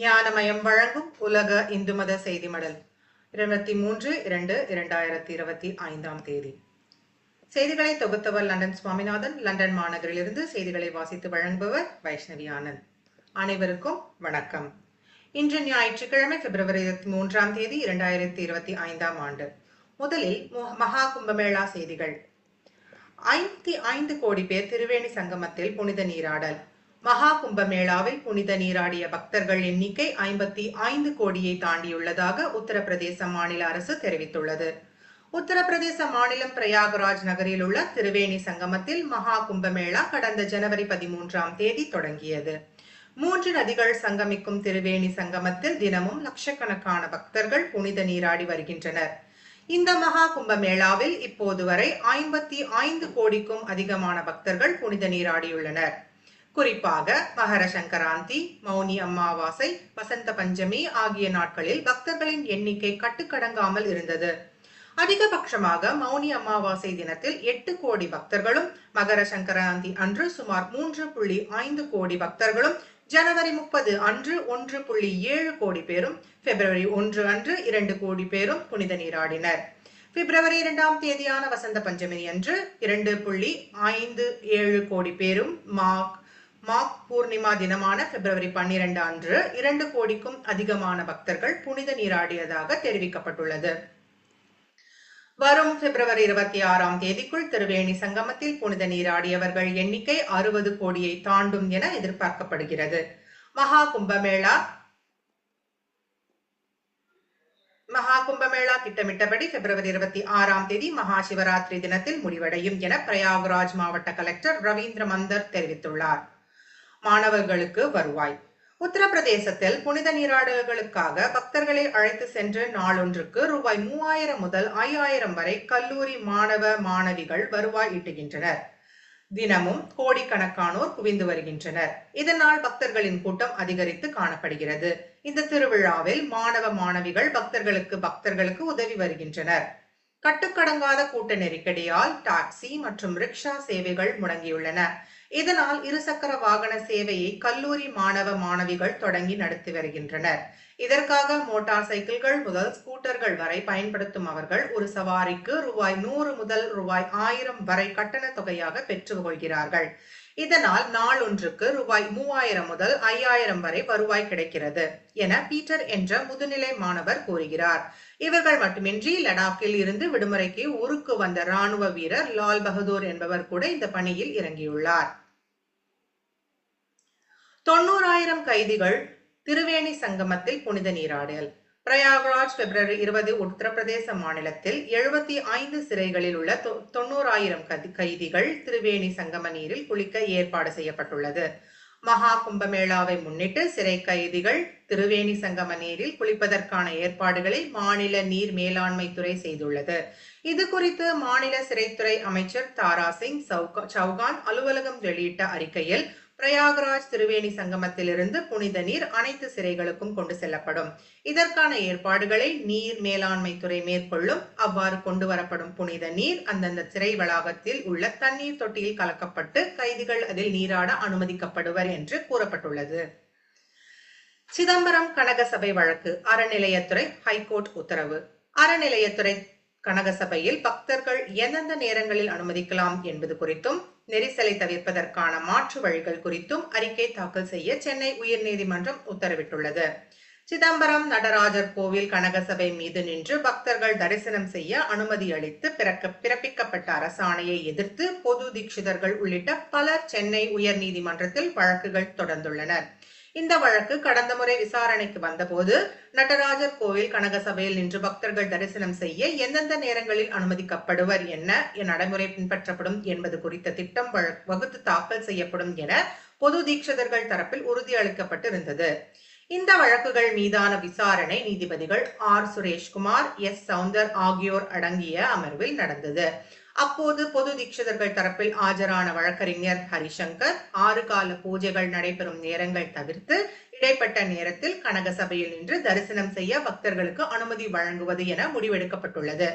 ஞானமயம் வழங்கும் உலக இந்து மத செய்தி மடல். இருபத்தி மூன்று இரண்டு இரண்டாயிரத்தி இருபத்தி ஐந்தாம் தேதி. செய்திகளை தொகுத்தவர் லண்டன் சுவாமிநாதன். லண்டன் மாநகரிலிருந்து செய்திகளை வாசித்து வழங்குபவர் வைஷ்ணவி ஆனந்த். அனைவருக்கும் வணக்கம். இன்று ஞாயிற்றுக்கிழமை பிப்ரவரி இருபத்தி மூன்றாம் தேதி இரண்டாயிரத்தி இருபத்தி ஐந்தாம் ஆண்டு. முதலில் மகா கும்பமேளா செய்திகள். ஐம்பத்தி ஐந்து கோடி பேர் திருவேணி சங்கமத்தில் புனித நீராடல். மகா கும்பமேளாவில் புனித நீராடிய பக்தர்கள் எண்ணிக்கை ஐம்பத்தி ஐந்து கோடியை தாண்டியுள்ளதாக உத்தரப்பிரதேச மாநில அரசு தெரிவித்துள்ளது. உத்தரப்பிரதேச மாநிலம் பிரயாகராஜ் நகரில் உள்ள திரிவேணி சங்கமத்தில் மகா கும்பமேளா கடந்த ஜனவரி பதிமூன்றாம் தேதி தொடங்கியது. மூன்று நதிகள் சங்கமிக்கும் திருவேணி சங்கமத்தில் தினமும் லட்சக்கணக்கான பக்தர்கள் புனித நீராடி வருகின்றனர். இந்த மகா கும்பமேளாவில் இப்போது வரை ஐம்பத்தி ஐந்து கோடிக்கும் அதிகமான பக்தர்கள் புனித நீராடியுள்ளனர். குறிப்பாக மகர சங்கராந்தி மௌனி அமாவாசை வசந்த பஞ்சமி ஆகிய நாட்களில் பக்தர்களின் எண்ணிக்கை கட்டுக்கடங்காமல் இருந்தது. அதிகபட்சமாக மௌனி அமாவாசை தினத்தில் எட்டு கோடி பக்தர்களும் மகர சங்கராந்தி அன்று சுமார் மூன்று புள்ளி ஐந்து கோடி பக்தர்களும் ஜனவரி முப்பது அன்று ஒன்று புள்ளி ஏழு கோடி பேரும் பிப்ரவரி ஒன்று அன்று இரண்டு கோடி பேரும் புனித நீராடினர். பிப்ரவரி இரண்டாம் தேதியான வசந்த பஞ்சமி அன்று இரண்டு புள்ளி ஐந்து ஏழு கோடி பேரும் மாக் மாக் பூர்ணிமா தினமான பிப்ரவரி பன்னிரண்டு அன்று இரண்டு கோடிக்கும் அதிகமான பக்தர்கள் புனித நீராடியதாக தெரிவிக்கப்பட்டுள்ளது. வரும் பிப்ரவரி இருபத்தி ஆறாம் தேதிக்குள் திருவேணி சங்கமத்தில் புனித நீராடியவர்கள் எண்ணிக்கை அறுபது கோடியை தாண்டும் என எதிர்பார்க்கப்படுகிறது. மகா கும்பமேளா மகா கும்பமேளா திட்டமிட்டபடி பிப்ரவரி இருபத்தி ஆறாம் தேதி மகா சிவராத்திரி தினத்தில் முடிவடையும் என பிரயாக்ராஜ் மாவட்ட கலெக்டர் ரவீந்திர மந்தர் தெரிவித்துள்ளார். மாணவர்களுக்கு வருவாய். உத்தரப்பிரதேசத்தில் புனித நீராடல்களுக்காக பக்தர்களை அழைத்து சென்று நாளொன்றுக்கு ரூபாய் மூவாயிரம் முதல் ஐயாயிரம் வரை கல்லூரி மாணவ மாணவிகள் வருவாய் ஈட்டுகின்றனர். தினமும் கோடிக்கணக்கானோர் குவிந்து வருகின்றனர். இதனால் பக்தர்களின் கூட்டம் அதிகரித்து காணப்படுகிறது. இந்த திருவிழாவில் மாணவ மாணவிகள் பக்தர்களுக்கு பக்தர்களுக்கு உதவி வருகின்றனர். கட்டுக்கடங்காத கூட்ட நெருக்கடியால் டாக்ஸி மற்றும் ரிக்ஷா சேவைகள் முடங்கியுள்ளன. இதனால் இருசக்கர வாகன சேவையை கல்லூரி மாணவ மாணவிகள் தொடங்கி நடத்தி வருகின்றனர். இதற்காக மோட்டார் சைக்கிள்கள் முதல் ஸ்கூட்டர்கள் வரை பயன்படுத்தும் அவர்கள் ஒரு சவாரிக்கு ரூபாய் நூறு முதல் ரூபாய் ஆயிரம் வரை கட்டண தொகையாக பெற்றுக் கொள்கிறார்கள். இதனால் நாள் ஒன்றுக்கு ரூபாய் மூவாயிரம் முதல் ஐயாயிரம் வரை வருவாய் கிடைக்கிறது என பீட்டர் என்ற முதுநிலை மாணவர் கூறுகிறார். இவர்கள் மட்டுமின்றி லடாக்கில் இருந்து விடுமுறைக்கு ஊருக்கு வந்த ராணுவ வீரர் லால் பகதூர் என்பவர் கூட இந்த பணியில் இறங்கியுள்ளார். தொண்ணூறாயிரம் கைதிகள் திருவேணி சங்கமத்தில் புனித நீராடல். பிரயாக்ராஜ் பிப்ரவரி இருபது உத்தரப்பிரதேச மாநிலத்தில் எழுபத்தி ஐந்து சிறைகளில் உள்ள தொண்ணூறாயிரம் கைதிகள் திருவேணி சங்கம நீரில் குளிக்க ஏற்பாடு செய்யப்பட்டுள்ளது. மகா கும்பமேளாவை முன்னிட்டு சிறை கைதிகள் திருவேணி சங்கம நீரில் குளிப்பதற்கான ஏற்பாடுகளை மாநில நீர் மேலாண்மை துறை செய்துள்ளது. இது குறித்து மாநில சிறைத்துறை அமைச்சர் தாரா சிங் சவுகா- சௌகான் அலுவலகம் வெளியிட்ட அறிக்கையில் பிரயாகராஜ் திருவேணி சங்கமத்திலிருந்து புனித நீர் அனைத்து சிறைகளுக்கும் கொண்டு செல்லப்படும். இதற்கான ஏற்பாடுகளை நீர் மேலாண்மை துறை மேற்கொள்ளும் அவ்வாறு கொண்டு வரப்படும் புனித நீர் அந்தந்த சிறை வளாகத்தில் உள்ள தண்ணீர் தொட்டியில் கலக்கப்பட்டு கைதிகள் அதில் நீராட அனுமதிக்கப்படுவர் என்று கூறப்பட்டுள்ளது. சிதம்பரம் கனகசபை வழக்கு அறநிலையத்துறை ஹைகோர்ட் உத்தரவு. அறநிலையத்துறை கனகசபையில் பக்தர்கள் எந்தெந்த நேரங்களில் அனுமதிக்கலாம் என்பது குறித்தும் நெரிசலை தவிர்ப்பதற்கான மாற்று வழிகள் குறித்தும் அறிக்கை தாக்கல் செய்ய சென்னை உயர்நீதிமன்றம் உத்தரவிட்டுள்ளது. சிதம்பரம் நடராஜர் கோவில் கனகசபை மீது நின்று பக்தர்கள் தரிசனம் செய்ய அனுமதி அளித்து பிறக்க பிறப்பிக்கப்பட்ட அரசாணையை எதிர்த்து பொது தீட்சிதர்கள் உள்ளிட்ட பலர் சென்னை உயர்நீதிமன்றத்தில் வழக்குகள் தொடர்ந்துள்ளனர். இந்த வழக்கு கடந்த முறை விசாரணைக்கு வந்தபோது நடராஜர் கோவில் கனகசபையில் நின்று பக்தர்கள் தரிசனம் செய்ய எந்தெந்த நேரங்களில் அனுமதிக்கப்படுவர் என்ன நடைமுறை பின்பற்றப்படும் என்பது குறித்த திட்டம் வகுத்து தாக்கல் செய்யப்படும் என பொது தீட்சிதர்கள் தரப்பில் உறுதியளிக்கப்பட்டிருந்தது இந்த வழக்குகள் மீதான விசாரணை நீதிபதிகள் ஆர். சுரேஷ்குமார் எஸ். சவுந்தர் ஆகியோர் அடங்கிய அமர்வில் நடந்தது. அப்போது பொது தீட்சிதர்கள் தரப்பில் ஆஜரான வழக்கறிஞர் ஹரிசங்கர் ஆறு கால பூஜைகள் நடைபெறும் நேரங்கள் தவிர்த்து இடைப்பட்ட நேரத்தில் கனக சபையில் நின்று தரிசனம் செய்ய பக்தர்களுக்கு அனுமதி வழங்குவது என முடிவெடுக்கப்பட்டுள்ளது.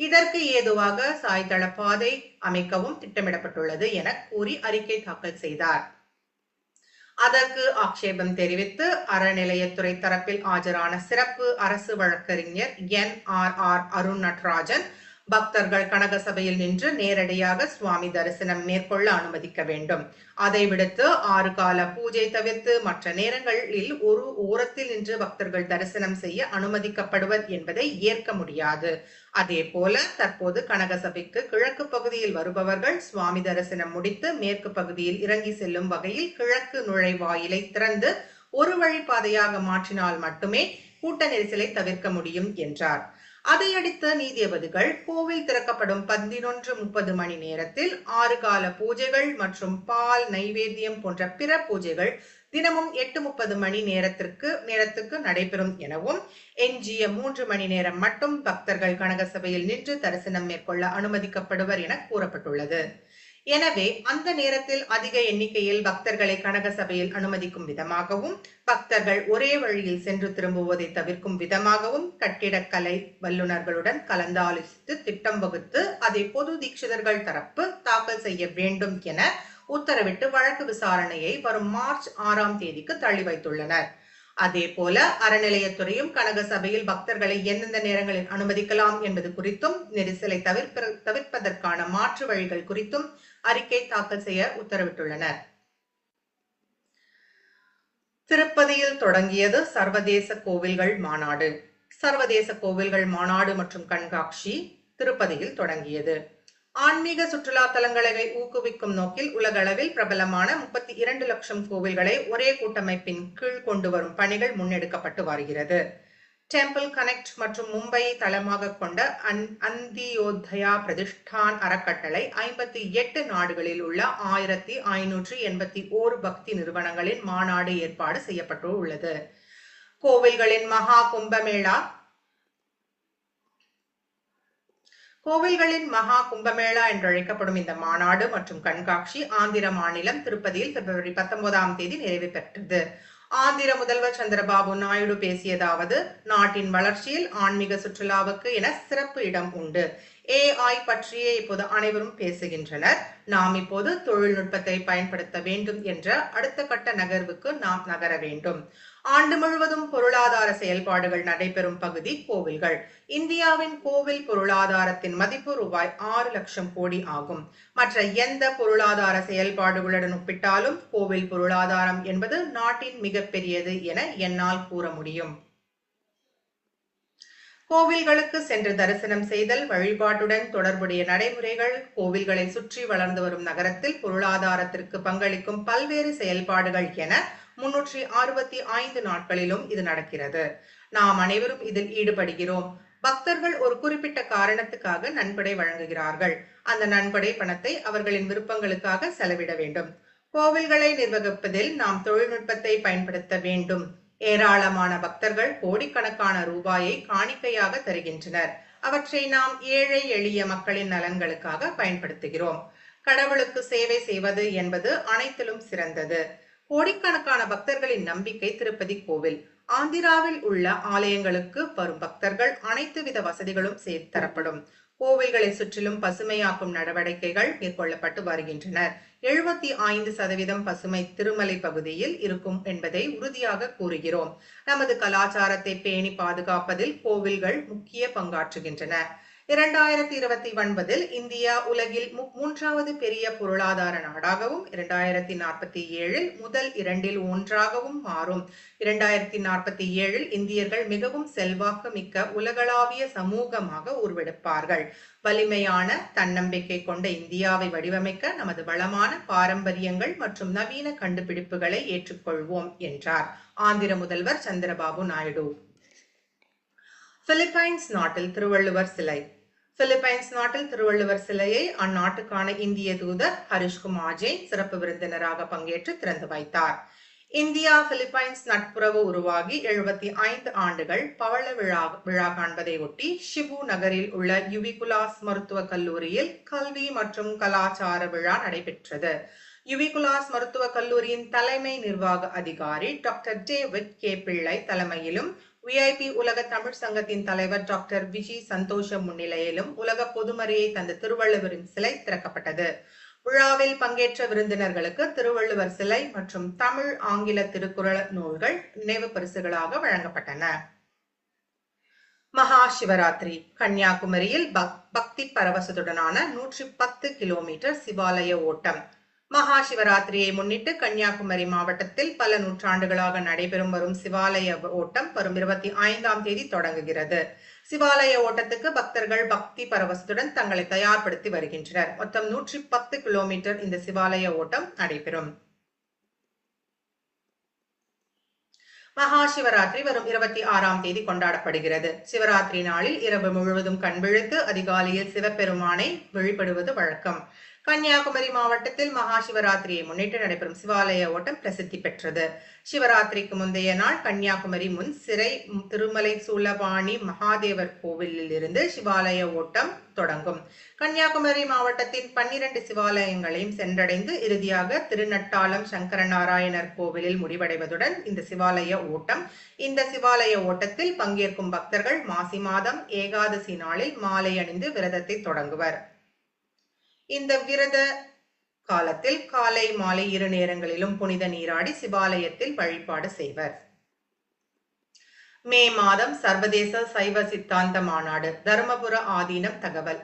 இதற்கு ஏதுவாக சாய்தள பாதை அமைக்கவும் திட்டமிடப்பட்டுள்ளது என கூறி அறிக்கை தாக்கல் செய்தார். அதற்கு ஆக்ஷேபம் தெரிவித்து அறநிலையத்துறை தரப்பில் ஆஜரான சிறப்பு அரசு வழக்கறிஞர் N R R Arun Natrajan பக்தர்கள் கனக சபையில் நின்று நேரடியாக சுவாமி தரிசனம் மேற்கொள்ள அனுமதிக்க வேண்டும். அதை விடுத்து ஆறு கால பூஜை தவிர்த்து மற்ற நேரங்களில் ஒரு ஓரத்தில் நின்று பக்தர்கள் தரிசனம் செய்ய அனுமதிக்கப்படுவர் என்பதை ஏற்க முடியாது. அதே போல தற்போது கனக சபைக்கு கிழக்கு பகுதியில் வருபவர்கள் சுவாமி தரிசனம் முடித்து மேற்கு பகுதியில் இறங்கி செல்லும் வகையில் கிழக்கு நுழைவாயிலை திறந்து ஒரு வழி பாதையாக மாற்றினால் மட்டுமே கூட்ட நெரிசலை தவிர்க்க முடியும் என்றார். அதையடுத்த நீதிபதிகள் கோவில் திறக்கப்படும் பதினொன்று முப்பது மணி நேரத்தில் ஆறு கால பூஜைகள் மற்றும் பால் நைவேத்தியம் போன்ற பிற பூஜைகள் தினமும் எட்டு முப்பது மணி நேரத்திற்கு நேரத்துக்கு நடைபெறும் எனவும் எஞ்சிய மூன்று மணி நேரம் மட்டும் பக்தர்கள் கனக சபையில் நின்று தரிசனம் மேற்கொள்ள அனுமதிக்கப்படுவர் என கூறப்பட்டுள்ளது. எனவே அந்த நேரத்தில் அதிக எண்ணிக்கையில் பக்தர்களை கனக சபையில் அனுமதிக்கும் விதமாகவும் பக்தர்கள் ஒரே வழியில் சென்று திரும்புவதை தவிர்க்கும் விதமாகவும் கட்டிடக்கலை வல்லுநர்களுடன் கலந்தாலோசித்து திட்டம் வகுத்து அதை பொது தீட்சிதர்கள் தரப்பு தாக்கல் செய்ய வேண்டும் என உத்தரவிட்டு வழக்கு விசாரணையை வரும் மார்ச் ஆறாம் தேதிக்கு தள்ளி வைத்துள்ளனர். அதே போல அறநிலையத்துறையும் கனக சபையில் பக்தர்களை எந்தெந்த நேரங்களில் அனுமதிக்கலாம் என்பது குறித்தும் நெரிசலை தவிர்ப்ப தவிர்ப்பதற்கான மாற்று வழிகள் குறித்தும் அறிக்கை தாக்கல் செய்ய உத்தரவிட்டுள்ளனர். திருப்பதியில் தொடங்கியது சர்வதேச கோவில்கள் மாநாடு. சர்வதேச கோவில்கள் மாநாடு மற்றும் கண்காட்சி திருப்பதியில் தொடங்கியது. ஆன்மீக சுற்றுலா தலங்களை ஊக்குவிக்கும் நோக்கில் உலகளவில் பிரபலமான முப்பத்தி இரண்டு லட்சம் கோவில்களை ஒரே கூட்டமைப்பின் கீழ் கொண்டு வரும் பணிகள் முன்னெடுக்கப்பட்டு வருகிறது. டெம்பிள் கனெக்ட் மற்றும் மும்பை தளமாக கொண்ட அந் அந்தியோதயா பிரதிஷ்டான் அறக்கட்டளை ஐம்பத்தி எட்டு நாடுகளில் உள்ள ஆயிரத்தி ஐநூற்றி எண்பத்தி ஓரு பக்தி நிறுவனங்களின் மாநாடு ஏற்பாடு செய்யப்பட்டு உள்ளது. கோவில்களின் மகா கும்பமேளா கோவில்களின் மகா கும்பமேளா என்றழைக்கப்படும் இந்த மாநாடு மற்றும் கண்காட்சி ஆந்திர மாநிலம் திருப்பதியில் பிப்ரவரி பத்தொன்பதாம் தேதி நிறைவு பெற்றது. ஆந்திர முதல்வர் சந்திரபாபு நாயுடு பேசியதாவது நாட்டின் வளர்ச்சியில் ஆன்மீக சுற்றுலாவுக்கு என சிறப்பு இடம் உண்டு. ஏஐ பற்றியே இப்போது அனைவரும் பேசுகின்றனர். நாம் இப்போது தொழில்நுட்பத்தை பயன்படுத்த வேண்டும் என்ற அடுத்த கட்ட நகர்வுக்கு நாம் நகர வேண்டும். ஆண்டு முழுவதும் பொருளாதார செயல்பாடுகள் நடைபெறும் பகுதி கோவில்கள். இந்தியாவின் கோவில் பொருளாதாரத்தின் மதிப்பு ரூபாய் ஆறு லட்சம் கோடி ஆகும். மற்ற எந்த பொருளாதார செயல்பாடுகளுடன் ஒப்பிட்டாலும் கோவில் பொருளாதாரம் என்பது நாட்டின் மிகப்பெரியது என என்னால் கூற முடியும். கோவில்களுக்கு சென்று தரிசனம் செய்தல் வழிபாட்டுடன் தொடர்புடைய நடைமுறைகள் கோவில்களை சுற்றி வளர்ந்து வரும் நகரத்தில் பொருளாதாரத்திற்கு பங்களிக்கும் பல்வேறு செயல்பாடுகள் என முன்னூற்றி அறுபத்தி ஐந்து நாட்களிலும் இது நடக்கிறது. நாம் அனைவரும் இதில் ஈடுபடுகிறோம். பக்தர்கள் ஒரு குறிப்பிட்ட காரணத்துக்காக நன்கொடை வழங்குகிறார்கள். அந்த நன்கொடை பணத்தை அவர்களின் விருப்பங்களுக்காக செலவிட வேண்டும். கோவில்களை நிர்வகிப்பதில் நாம் தொழில்நுட்பத்தை பயன்படுத்த வேண்டும். ஏராளமான பக்தர்கள் கோடிக்கணக்கான ரூபாயை காணிக்கையாக தருகின்றனர். அவற்றை நாம் ஏழை எளிய மக்களின் நலன்களுக்காக பயன்படுத்துகிறோம். கடவுளுக்கு சேவை செய்வது என்பது அனைத்திலும் சிறந்தது. கோடிக்கணக்கான பக்தர்களின் நம்பிக்கை திருப்பதி கோவில். ஆந்திராவில் உள்ள ஆலயங்களுக்கு வரும் பக்தர்கள் அனைத்து வித வசதிகளும் செய்து தரப்படும். கோவில்களை சுற்றிலும் பசுமையாக்கும் நடவடிக்கைகள் மேற்கொள்ளப்பட்டு வருகின்றன எழுபத்தி ஐந்து சதவீதம் பசுமை திருமலை பகுதியில் இருக்கும் என்பதை உறுதியாக கூறுகிறோம். நமது கலாச்சாரத்தை பேணி பாதுகாப்பதில் கோவில்கள் முக்கிய பங்காற்றுகின்றன. இரண்டாயிரத்தி இருபத்தி ஒன்பதில் இந்தியா உலகில் மூன்றாவது பெரிய பொருளாதார நாடாகவும் இரண்டாயிரத்தி நாற்பத்தி ஏழில் முதல் இரண்டில் ஒன்றாகவும் மாறும். இரண்டாயிரத்தி நாற்பத்தி ஏழில் இந்தியர்கள் மிகவும் செல்வாக்கு மிக்க உலகளாவிய சமூகமாக உருவெடுப்பார்கள். வலிமையான தன்னம்பிக்கை கொண்ட இந்தியாவை வடிவமைக்க நமது வளமான பாரம்பரியங்கள் மற்றும் நவீன கண்டுபிடிப்புகளை ஏற்றுக்கொள்வோம் என்றார் ஆந்திர முதல்வர் சந்திரபாபு நாயுடு. பிலிப்பைன்ஸ் நாட்டில் திருவள்ளுவர் சிலை. பிலிப்பைன்ஸ் நாட்டில் திருவள்ளுவர் சிலையை அந்நாட்டுக்கான இந்திய தூதர் ஹரிஷ்குமார் ஜெயின் சிறப்பு விருந்தினராக பங்கேற்று திறந்து வைத்தார். இந்தியா பிலிப்பைன்ஸ் நட்புறவு உருவாகி எழுபத்தி ஐந்து ஆண்டுகள் பவள விழா விழா காண்பதை ஒட்டி ஷிபு நகரில் உள்ள யுவிகுலாஸ் மருத்துவக் கல்லூரியில் கல்வி மற்றும் கலாச்சார விழா நடைபெற்றது. யுவிகுலாஸ் மருத்துவக் கல்லூரியின் தலைமை நிர்வாக அதிகாரி டாக்டர் டேவிட் கே. பிள்ளை தலைமையிலும் விஐபி உலக தமிழ் சங்கத்தின் தலைவர் டாக்டர் விஜி சந்தோஷம் முன்னிலையிலும் உலக பொதுமறையை தந்த திருவள்ளுவரின் சிலை திறக்கப்பட்டது. விழாவில் பங்கேற்ற விருந்தினர்களுக்கு திருவள்ளுவர் சிலை மற்றும் தமிழ் ஆங்கில திருக்குறள் நூல்கள் நினைவு பரிசுகளாக வழங்கப்பட்டன. மகா சிவராத்திரி. கன்னியாகுமரியில் பக்தி பரவசத்துடனான நூற்றி பத்து கிலோமீட்டர் சிவாலய ஓட்டம். மகா சிவராத்திரியை முன்னிட்டு கன்னியாகுமரி மாவட்டத்தில் பல நூற்றாண்டுகளாக நடைபெறும் வரும் சிவாலய ஓட்டம் வரும் இருபத்தி ஐந்தாம் தேதி தொடங்குகிறது. சிவாலய ஓட்டத்துக்கு பக்தர்கள் பக்தி பரவசத்துடன் தங்களை தயார்படுத்தி வருகின்றனர். மொத்தம் நூற்றி பத்து கிலோமீட்டர் இந்த சிவாலய ஓட்டம் நடைபெறும். மகா சிவராத்திரி வரும் இருபத்தி ஆறாம் தேதி கொண்டாடப்படுகிறது. சிவராத்திரி நாளில் இரவு முழுவதும் கண்விழித்து அதிகாலையில் சிவபெருமானை வழிபடுவது வழக்கம். கன்னியாகுமரி மாவட்டத்தில் மகா சிவராத்திரியை முன்னிட்டு நடைபெறும் சிவாலய ஓட்டம் பிரசித்தி பெற்றது. சிவராத்திரிக்கு முந்தைய நாள் கன்னியாகுமரி முன் சிறை திருமலை சூலபாணி மகாதேவர் கோவிலில் இருந்து சிவாலய ஓட்டம் தொடங்கும். கன்னியாகுமரி மாவட்டத்தின் பன்னிரண்டு சிவாலயங்களையும் சென்றடைந்து இறுதியாக திருநட்டாளம் சங்கரநாராயணர் கோவிலில் முடிவடைவதுடன் இந்த சிவாலய ஓட்டம் இந்த சிவாலய ஓட்டத்தில் பங்கேற்கும் பக்தர்கள் மாசி மாதம் ஏகாதசி நாளில் மாலை அணிந்து விரதத்தை தொடங்குவர். இந்த விரத காலத்தில் காலை மாலை இரு நேரங்களிலும் புனித நீராடி சிவாலயத்தில் வழிபாடு செய்வர். மே மாதம் சர்வதேச சைவ சித்தாந்த மாநாடு தருமபுர ஆதீனம் தகவல்.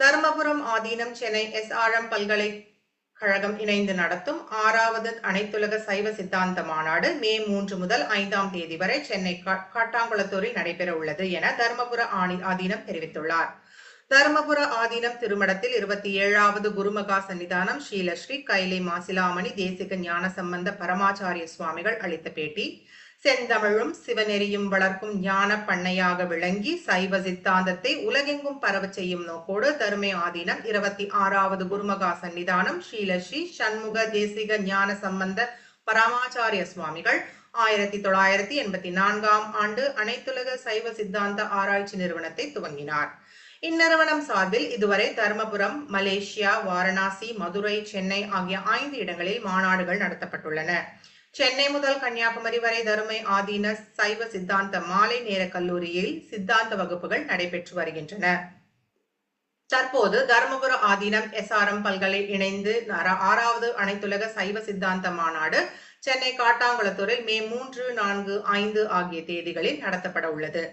தருமபுரம் ஆதீனம் சென்னை எஸ் ஆழம் பல்கலைக்கழகம் இணைந்து நடத்தும் ஆறாவது அனைத்துலக சைவ சித்தாந்த மாநாடு மே மூன்று முதல் ஐந்தாம் தேதி வரை சென்னை காட்டாங்குளத்தூரில் நடைபெற உள்ளது என தருமபுர ஆதீனம் தெரிவித்துள்ளார். தருமபுர ஆதீனம் திருமடத்தில் இருபத்தி ஏழாவது குருமகா சன்னிதானம் ஸ்ரீலஸ்ரீ கைலை மாசிலாமணி தேசிக ஞான சம்பந்த பரமாச்சாரிய சுவாமிகள் அளித்த பேட்டி. செந்தமிழும் சிவநெறியும் வளர்க்கும் ஞான பண்ணையாக விளங்கி சைவ சித்தாந்தத்தை உலகெங்கும் பரவச் செய்யும் நோக்கோடு தருமை ஆதீனம் இருபத்தி ஆறாவது குருமகா சன்னிதானம் ஸ்ரீலஸ்ரீ சண்முக தேசிக ஞான சம்பந்த பரமாச்சாரிய சுவாமிகள். ஆயிரத்தி தொள்ளாயிரத்தி எண்பத்தி நான்காம் ஆண்டு அனைத்துலக சைவ சித்தாந்த ஆராய்ச்சி நிறுவனத்தை துவங்கினார். இந்நிறுவனம் சார்பில் இதுவரை தர்மபுரம் மலேசியா வாரணாசி மதுரை சென்னை ஆகிய ஐந்து இடங்களில் மாநாடுகள் நடத்தப்பட்டுள்ளன. சென்னை முதல் கன்னியாகுமரி வரை தருமை ஆதீன சைவ சித்தாந்த மாலை நேர கல்லூரியில் சித்தாந்த வகுப்புகள் நடைபெற்று வருகின்றன. தற்போது தருமபுர ஆதீனம் எஸ்ஆர்எம் பல்கலை இணைந்து ஆறாவது அனைத்துலக சைவ சித்தாந்த மாநாடு சென்னை காட்டாங்குளத்தூரில் மே மூன்று நான்கு ஐந்து ஆகிய தேதிகளில் நடத்தப்பட உள்ளது.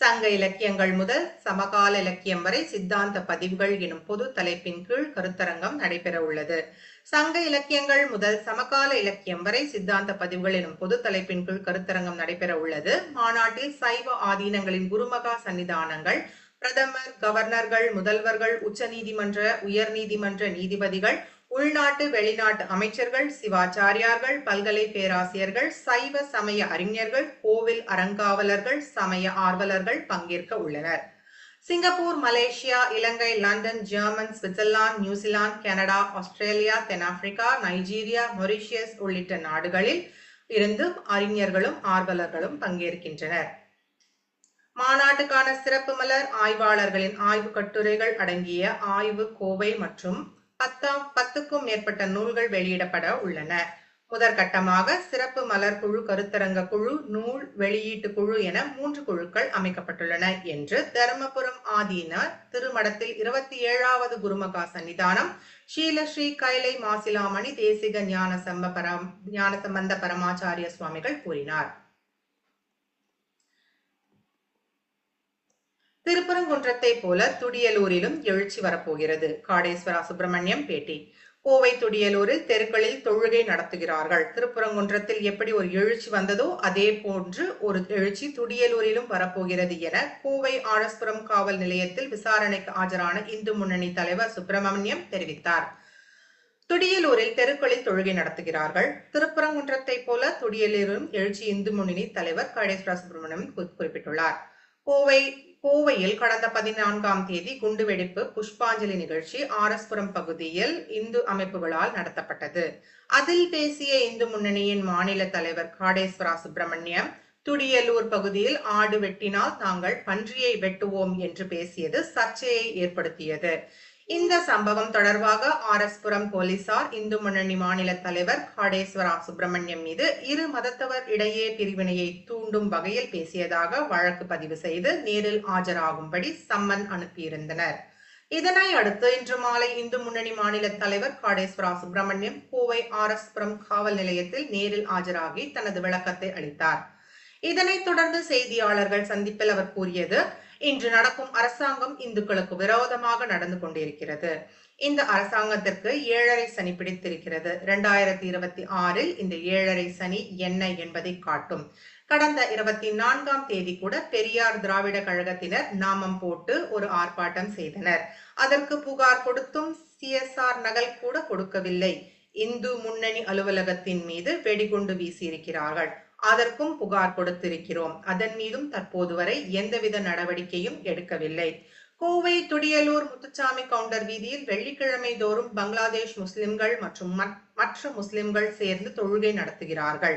சங்க இலக்கியங்கள் முதல் சமகால இலக்கியம் வரை சித்தாந்த பதிவுகள் எனும் பொது தலைப்பின் கீழ் கருத்தரங்கம் நடைபெற உள்ளது. சங்க இலக்கியங்கள் முதல் சமகால இலக்கியம் வரை சித்தாந்த பதிவுகள் எனும் பொது தலைப்பின் கீழ் கருத்தரங்கம் நடைபெற உள்ளது. மாநாட்டில் சைவ ஆதீனங்களின் குருமகா சன்னிதானங்கள் பிரதமர் கவர்னர்கள் முதல்வர்கள் உச்ச நீதிமன்ற உயர் நீதிமன்ற நீதிபதிகள் உள்நாட்டு வெளிநாட்டு அமைச்சர்கள் சிவாச்சாரியார்கள் பல்கலை பேராசிரியர்கள் சைவ சமய அறிஞர்கள் கோவில் அறங்காவலர்கள் சமய ஆர்வலர்கள் பங்கேற்க உள்ளனர். Singapore Malaysia Ilangai London German Switzerland New Zealand Canada Australia தென்னாப்பிரிக்கா நைஜீரியா மொரிஷியஸ் உள்ளிட்ட நாடுகளில் இருந்து அறிஞர்களும் ஆர்வலர்களும் பங்கேற்கின்றனர். மாநாட்டுக்கான சிறப்பு மலர் ஆய்வாளர்களின் ஆய்வு கட்டுரைகள் அடங்கிய ஆய்வு கோவை மற்றும் பத்தாம் பத்துக்கும் மேற்பட்ட நூல்கள் வெளியிடப்பட உள்ளன. முதற்கட்டமாக சிறப்பு மலர் குழு கருத்தரங்க குழு நூல் வெளியீட்டு குழு என மூன்று குழுக்கள் அமைக்கப்பட்டுள்ளன என்று தருமபுரம் ஆதீன திருமடத்தில் இருபத்தி ஏழாவது குருமகா சன்னிதானம் ஸ்ரீலஸ்ரீ கைலை மாசிலாமணி தேசிக ஞான சம்ப பரம் ஞான சம்பந்த பரமாச்சாரிய சுவாமிகள் கூறினார். திருப்பரங்குன்றத்தை போல துடியலூரிலும் எழுச்சி வரப்போகிறது. காடேஸ்வரா சுப்பிரமணியம் பேட்டி. கோவை துடியலூரில் தெருக்களில் தொழுகை நடத்துகிறார்கள். திருப்பரங்குன்றத்தில் எப்படி ஒரு எழுச்சி வந்ததோ அதே போன்று ஒரு எழுச்சி துடியலூரிலும் வரப்போகிறது என கோவை ஆழஸ்புரம் காவல் நிலையத்தில் விசாரணைக்கு ஆஜரான இந்து முன்னணி தலைவர் சுப்பிரமணியம் தெரிவித்தார். துடியலூரில் தெருக்களில் தொழுகை நடத்துகிறார்கள். திருப்பரங்குன்றத்தை போல துடியலூரிலும் எழுச்சி இந்து முன்னணி தலைவர் காடேஸ்வரா சுப்பிரமணியம் குறிப்பிட்டுள்ளார். கோவை கோவையில் கடந்த பதினான்காம் தேதி குண்டுவெடிப்பு புஷ்பாஞ்சலி நிகழ்ச்சி ஆரஸ்புரம் பகுதியில் இந்து அமைப்புகளால் நடத்தப்பட்டது. அதில் பேசிய இந்து முன்னணியின் மாநில தலைவர் காடேஸ்வரா சுப்பிரமணியம் துடியலூர் பகுதியில் ஆடு வெட்டினால் தாங்கள் பன்றியை வெட்டுவோம் என்று பேசியது சர்ச்சையை ஏற்படுத்தியது. இந்த சம்பவம் தொடர்பாக ஆர் எஸ் புரம் போலீசார் இந்து முன்னணி மாநில தலைவர் காடேஸ்வரா சுப்பிரமணியம் மீது இரு மதத்தவர் இடையே பிரிவினையை தூண்டும் வகையில் பேசியதாக வழக்கு பதிவு செய்து நேரில் ஆஜராகும்படி சம்மன் அனுப்பியிருந்தனர். இதனை அடுத்து இன்று மாலை இந்து முன்னணி மாநில தலைவர் காடேஸ்வரா சுப்பிரமணியம் கோவை ஆர் எஸ் புரம் காவல் நிலையத்தில் நேரில் ஆஜராகி தனது விளக்கத்தை அளித்தார். இதனைத் தொடர்ந்து செய்தியாளர்கள் சந்திப்பில் அவர் கூறியது இன்று நடக்கும் அரசாங்கம் இந்துக்களுக்கு விரோதமாக நடந்து கொண்டிருக்கிறது. இந்த அரசாங்கத்திற்கு ஏழரை சனி பிடித்திருக்கிறது. இரண்டாயிரத்தி இருபத்தி ஆறில் இந்த ஏழரை சனி என்ன என்பதை காட்டும். கடந்த இருபத்தி நான்காம் தேதி கூட பெரியார் திராவிட கழகத்தினர் நாமம் போட்டு ஒரு ஆர்ப்பாட்டம் செய்தனர். அதற்கு புகார் கொடுத்தும் சிஎஸ்ஆர் நகல் கூட கொடுக்கவில்லை. இந்து முன்னணி அலுவலகத்தின் மீது வெடிகுண்டு வீசியிருக்கிறார்கள். அதற்கும் புகார் கொடுத்திருக்கிறோம். அதன் மீதும் தற்போது வரை எந்தவித நடவடிக்கையும் எடுக்கவில்லை. கோவை துடியலூர் முத்துச்சாமி கவுண்டர் வீதியில் வெள்ளிக்கிழமை தோறும் பங்களாதேஷ் முஸ்லிம்கள் மற்றும் மற்ற முஸ்லிம்கள் சேர்ந்து தொழுகை நடத்துகிறார்கள்.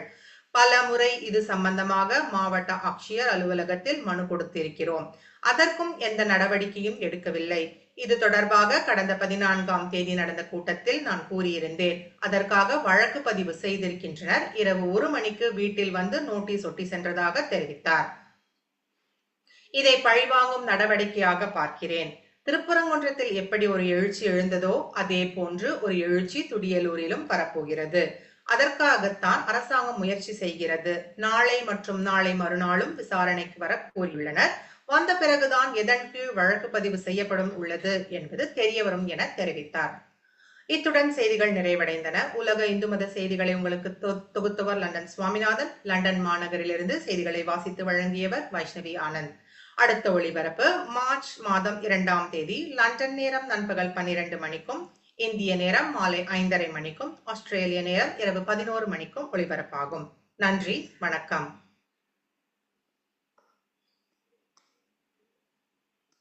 பல முறை இது சம்பந்தமாக மாவட்ட ஆட்சியர் அலுவலகத்தில் மனு கொடுத்திருக்கிறோம். அதற்கும் எந்த நடவடிக்கையும் எடுக்கவில்லை. இது தொடர்பாக கடந்த பதினான்காம் தேதி நடந்த கூட்டத்தில் நான் கூறியிருந்தேன். அதற்காக வழக்கு பதிவு செய்திருக்கின்றனர். இரவு ஒரு மணிக்கு வீட்டில் வந்து நோட்டீஸ் ஒட்டி சென்றதாக தெரிவித்தார். இதை பழிவாங்கும் நடவடிக்கையாக பார்க்கிறேன். திருப்பரங்குன்றத்தில் எப்படி ஒரு எழுச்சி எழுந்ததோ அதே போன்று ஒரு எழுச்சி துடியலூரிலும் வரப்போகிறது அதற்காகத்தான் அரசாங்கம் முயற்சி செய்கிறது. நாளை மற்றும் நாளை மறுநாளும் விசாரணைக்கு வர கூறியுள்ளனர் வந்த பிறகுதான் எதன் கீழ் வழக்கு பதிவு செய்யப்படும் உள்ளது என்பது தெரியவரும் என தெரிவித்தார். இத்துடன் செய்திகள் நிறைவடைந்தன. உலக இந்து மத செய்திகளை உங்களுக்கு தொகுத்தவர் லண்டன் சுவாமிநாதன். லண்டன் மாநகரிலிருந்து செய்திகளை வாசித்து வழங்கியவர் வைஷ்ணவி ஆனந்த். அடுத்த ஒளிபரப்பு மார்ச் மாதம் இரண்டாம் தேதி லண்டன் நேரம் நண்பகல் பன்னிரண்டு மணிக்கும் இந்திய நேரம் மாலை ஐந்தரை மணிக்கும் ஆஸ்திரேலிய நேரம் இரவு பதினோரு மணிக்கும் ஒளிபரப்பாகும். நன்றி வணக்கம்.